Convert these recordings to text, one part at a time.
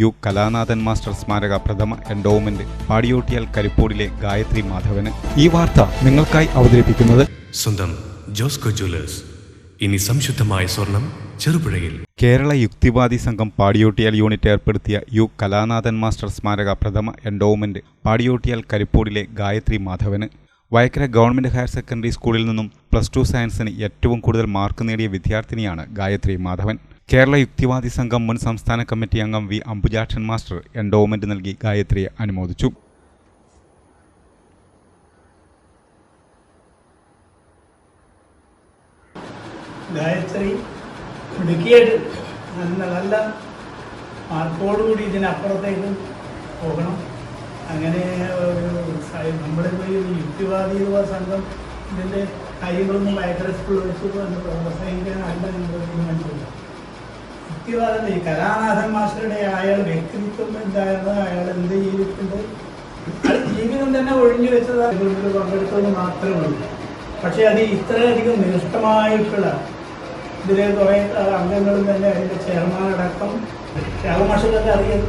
U Kalanathan master സ്മാരക പ്രഥമ endowment Padiyottuchal കരിപ്പൂടിലെ ഗായത്രി മാധവന്. ഈ വാർത്ത നിങ്ങൾക്കായി അവതരിപ്പിക്കുന്നത് സ്വന്തം ജോസ്കോ ജ്വല്ലേഴ്സ്. ഇനി സംശുദ്ധമായ സ്വർണം ചെറുപുഴയിൽ. കേരള യുക്തിവാദി സംഘം പാടിയോട്ടിയാൽ യൂണിറ്റ് ഏർപ്പെടുത്തിയ യു കലാനാഥൻ മാസ്റ്റർ സ്മാരക പ്രഥമ എൻഡോവ്മെന്റ് പാടിയോട്ടിയാൽ കരിപ്പൂടിലെ ഗായത്രി മാധവന്. വയക്കര ഗവൺമെന്റ് ഹയർ സെക്കൻഡറി സ്കൂളിൽ നിന്നും പ്ലസ് ടു സയൻസിന് ഏറ്റവും കൂടുതൽ മാർക്ക് നേടിയ വിദ്യാർത്ഥിനിയാണ് ഗായത്രി മാധവൻ. കേരള യുക്തിവാദി സംഘം മുൻ സംസ്ഥാന കമ്മിറ്റി അംഗം വി അംബുജാക്ഷൻ മാസ്റ്റർ എൻഡോവ്മെന്റ് നൽകി ഗായത്രിയെ അനുമോദിച്ചു. ഗായത്രി മിടുക്കിയായിട്ട് നല്ല നല്ല മാർക്കോടുകൂടി ഇതിനപ്പുറത്തേക്ക് പോകണം. അങ്ങനെ ഒരു നമ്മളിപ്പോൾ ഈ യുക്തിവാദി യുവ സംഘം ഇതിന്റെ കാര്യങ്ങളൊന്നും ഭയങ്കര സ്കൂളിൽ വെച്ച് പ്രസംഗിക്കാനല്ല ഞങ്ങൾ തീരുമാനിച്ചില്ല യുക്തിവാദം ഈ കലാനാഥൻ മാസ്റ്ററുടെ അയാൾ വ്യക്തിത്വം എന്തായിരുന്നു? അയാൾ എന്ത് ചെയ്തിട്ടുണ്ട് അയാൾ ജീവിതം തന്നെ ഒഴിഞ്ഞു വെച്ചത്. പങ്കെടുത്തത് മാത്രമേ ഉള്ളൂ. പക്ഷേ അത് ഇത്രയധികം നിഷ്ഠമായിട്ടുള്ള ഇതിലെ കുറേ അംഗങ്ങളും തന്നെ അതിന്റെ ചെയർമാൻ അടക്കം രാഘമാഷൊക്കെ അറിയാം.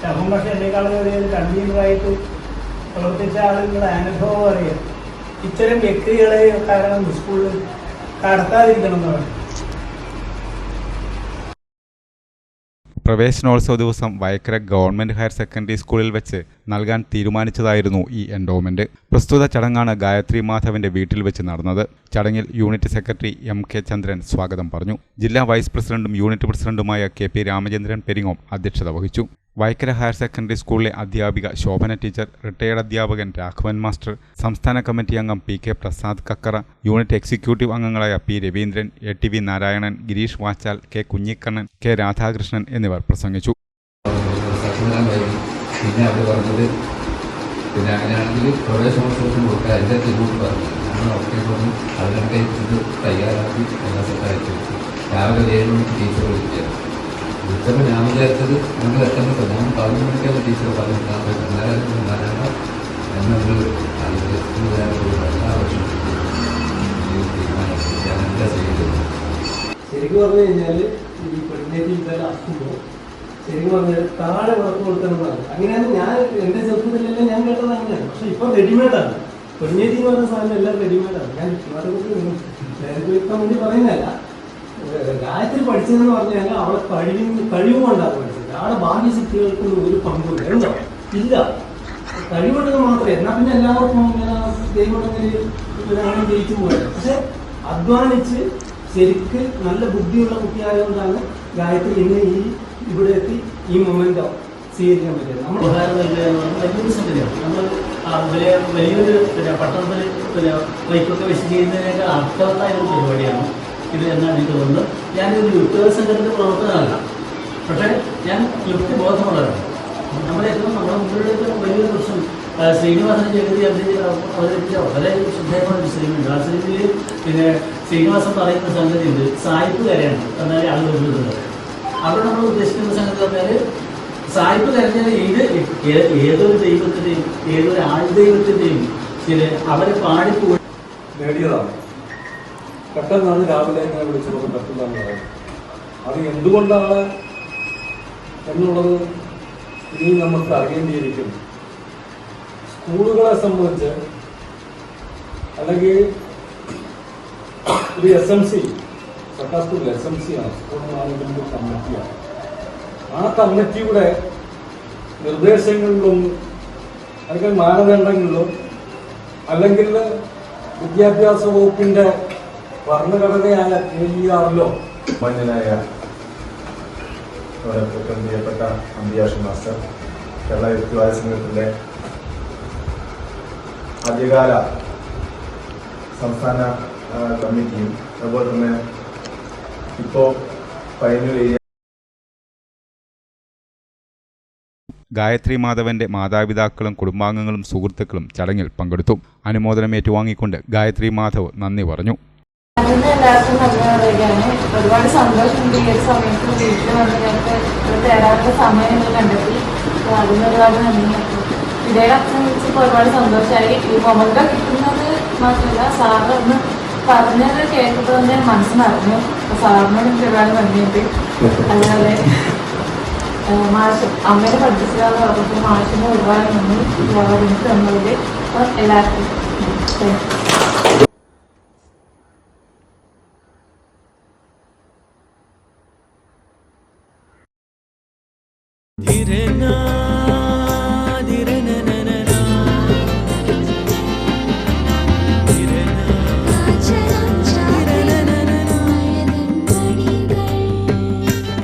ശവമാഷ എന്നെക്കാളും ഒരു കൺവീനറായിട്ട് പ്രവർത്തിച്ച ആളുകളുടെ അനുഭവം അറിയാം. ഇത്തരം വ്യക്തികളെ കാരണം സ്കൂളിൽ കടത്താതിരിക്കണം എന്ന് പറയും പ്രവേശനോത്സവ ദിവസം വയക്കര ഗവൺമെന്റ് ഹയർ സെക്കൻഡറി സ്കൂളിൽ വെച്ച് നൽകാൻ തീരുമാനിച്ചതായിരുന്നു ഈ എൻഡോമെന്റ് പ്രസ്തുത ചടങ്ങാണ് ഗായത്രി മാധവന്റെ വീട്ടിൽ വെച്ച് നടന്നത്. ചടങ്ങിൽ unit secretary M K Chandran സ്വാഗതം പറഞ്ഞു. ജില്ലാ വൈസ് പ്രസിഡന്റും യൂണിറ്റ് പ്രസിഡന്റുമായ കെ പി രാമചന്ദ്രൻ പെരിങ്ങോം അധ്യക്ഷത വഹിച്ചു. വൈക്കര ഹയർ സെക്കൻഡറി സ്കൂളിലെ അധ്യാപിക ശോഭന ടീച്ചർ റിട്ടയർഡ് അധ്യാപകൻ രാഘവൻ മാസ്റ്റർ സംസ്ഥാന കമ്മിറ്റി അംഗം P K Prasad Kakkara unit executive അംഗങ്ങളായ P Raveendran A T V Narayanan Girish Vachal K Kunhikannan K Radhakrishnan എന്നിവർ പ്രസംഗിച്ചു. പറഞ്ഞത് തയ്യാറാക്കി രാവിലെ ഏഴ് മണിക്ക് ടീച്ചർ വിളിച്ചപ്പോൾ ഞാൻ വിചാരിച്ചത് നിങ്ങൾ എത്തുമ്പോൾ ഞാൻ പതിനൊന്ന് മണിക്കാണ് ടീച്ചർ പറഞ്ഞിട്ടാണ് എല്ലാവരും വരാനാണ് എന്നൊരു എല്ലാ വർഷവും ഞാൻ എന്താ ചെയ്യുന്നത് ശരിക്കും പറഞ്ഞു കഴിഞ്ഞാൽ ഈ പെണ്ണിനേക്ക് ഇതെല്ലാം ആക്കുമ്പോൾ ശരിക്കും പറഞ്ഞാൽ താഴെ വർക്ക് കൊടുക്കണമെന്നാണ് അങ്ങനെയാണ് ഞാൻ എന്റെ ചെറുപ്പത്തിലെല്ലാം ഞാൻ കേട്ടത് അങ്ങനെയാണ്. പക്ഷെ ഇപ്പം റെഡിമെയ്ഡാണ് പെണ്ണേറ്റി എന്ന് പറഞ്ഞ സാധനം എല്ലാം റെഡിമെയ്ഡാണ് ഞാൻ നേരത്തെ ഇപ്പം വേണ്ടി പറയുന്നതല്ല. ഗായത്രി പഠിച്ചതെന്ന് പറഞ്ഞു കഴിഞ്ഞാൽ അവളെ കഴിവും കഴിവ് കൊണ്ടാണ് പഠിച്ചത് അവിടെ ഭാഗ്യശക്തികൾക്കൊന്നും ഒരു പങ്കുമില്ല എന്താ? ഇല്ല. കഴിവുണ്ടെന്ന് മാത്രമേ. എന്നാൽ പിന്നെ എല്ലാവർക്കും ഇങ്ങനെ ദൈവമുണ്ടെങ്കിൽ ജയിച്ചു പോയത്. പക്ഷെ അധ്വാനിച്ച് ശരിക്ക് നല്ല ബുദ്ധിയുള്ള കുട്ടിയായതുകൊണ്ടാണ് ഗായത്രി ഇന്ന് ഈ ഇവിടെ എത്തി ഈ മൊമെന്റോ സ്വീകരിക്കാൻ പറ്റിയത്. നമ്മൾ വലിയൊരു നമ്മൾ വലിയൊരു പിന്നെ പട്ടണത്തിൽ പിന്നെ വൈക്കൊക്കെ വെച്ച് ചെയ്യുന്നതിനേക്കാൾ അർത്ഥവത്തായ ഒരു പരിപാടിയാണ്. ഇത് എന്നാണ് എനിക്ക് തോന്നുന്നത്. ഞാനൊരു യുക്തിവാദ സംഘത്തിന്റെ പ്രവർത്തനമല്ല പക്ഷേ ഞാൻ യുക്തി ബോധമുള്ളതാണ് നമ്മുടെ ഏറ്റവും നമ്മുടെ മുമ്പിലുള്ള വലിയൊരു പ്രശ്നം ശ്രീനിവാസൻ ജഗതി അവതരിപ്പിച്ച വളരെ ശ്രദ്ധേയമായ ഒരു സിനിമയുണ്ട് ആ സിനിമയിൽ പിന്നെ ശ്രീനിവാസൻ പറയുന്ന സംഗതി ഉണ്ട് സായിപ്പ് കരയാണ് എന്നാലേ ആളുകൾ വരുന്നത് അവിടെ നമ്മൾ ഉദ്ദേശിക്കുന്ന സംഗതി പറഞ്ഞാൽ സായിപ്പ് കരഞ്ഞാൽ ഏ- ഏതൊരു ദൈവത്തിന്റെയും ഏതൊരു ആൾ ദൈവത്തിന്റെയും അവരെ പാടിപ്പോ നേടിയതാണ്. പെട്ടെന്നാണ് രാവിലെ ഇങ്ങനെ വിളിച്ചപ്പോൾ പെട്ടെന്നാണ് പറയുന്നത് അത് എന്തുകൊണ്ടാണ് എന്നുള്ളത് ഇനി നമുക്ക് അറിയേണ്ടിയിരിക്കും. സ്കൂളുകളെ സംബന്ധിച്ച് അല്ലെങ്കിൽ ഒരു എസ് എം സി സർക്കാർ സ്കൂളിൽ എസ് എം സി ആണ്. സ്കൂൾ മാനേജ്മെന്റ് കമ്മിറ്റിയാണ്. ആ കമ്മിറ്റിയുടെ നിർദ്ദേശങ്ങളിലും അല്ലെങ്കിൽ മാനദണ്ഡങ്ങളിലും അല്ലെങ്കിൽ വിദ്യാഭ്യാസ വകുപ്പിന്റെ ഭരണഘടനയായ കെ ഇ ആറിലോ നമ്മുടെ ഏറ്റവും പ്രിയപ്പെട്ട അമ്പിയാഷ് മാസ്റ്റർ കേരള യുക്തിവാദ സംഘത്തിന്റെ ആദ്യകാല സംസ്ഥാന കമ്മിറ്റിയും അതുപോലെ തന്നെ ഇപ്പോൾ പയ്യന്നൂർ ഏരിയ ഗായത്രി മാധവന്റെ മാതാപിതാക്കളും കുടുംബാംഗങ്ങളും സുഹൃത്തുക്കളും ചടങ്ങിൽ പങ്കെടുത്തു. അനുമോദനം ഏറ്റുവാങ്ങിക്കൊണ്ട് ഗായത്രി മാധവ് നന്ദി പറഞ്ഞു. അതിന് എല്ലാവർക്കും നല്ല അറിയുകയാണ് ഒരുപാട് സന്തോഷമുണ്ട് ഈ ഒരു സമയത്ത് വീട്ടിൽ വന്ന് ഞങ്ങൾക്ക് ഇവിടെ തരാത്ത സമയം ഞങ്ങൾ കണ്ടെത്തി. അതിന് ഒരുപാട് നന്ദി. ഇടയുടെ അച്ഛൻ വിളിച്ചപ്പോൾ ഒരുപാട് സന്തോഷമായി ഈ മൊമെന്റോ കിട്ടുന്നത് മാത്രമല്ല സാറ് ഒന്ന് പറഞ്ഞത് കേട്ടത് തന്നെ മനസ്സിനറിഞ്ഞു സാറിനോട് എനിക്ക് ഒരുപാട് നന്ദിയുണ്ട്. അതുപോലെ മാഷ് അമ്മേനെ പഠിപ്പിച്ചതാന്ന് പറഞ്ഞപ്പോൾ മാഷിന് ഒരുപാട് നന്ദി. എനിക്ക് തന്നതിൽ എല്ലാവർക്കും താങ്ക് യു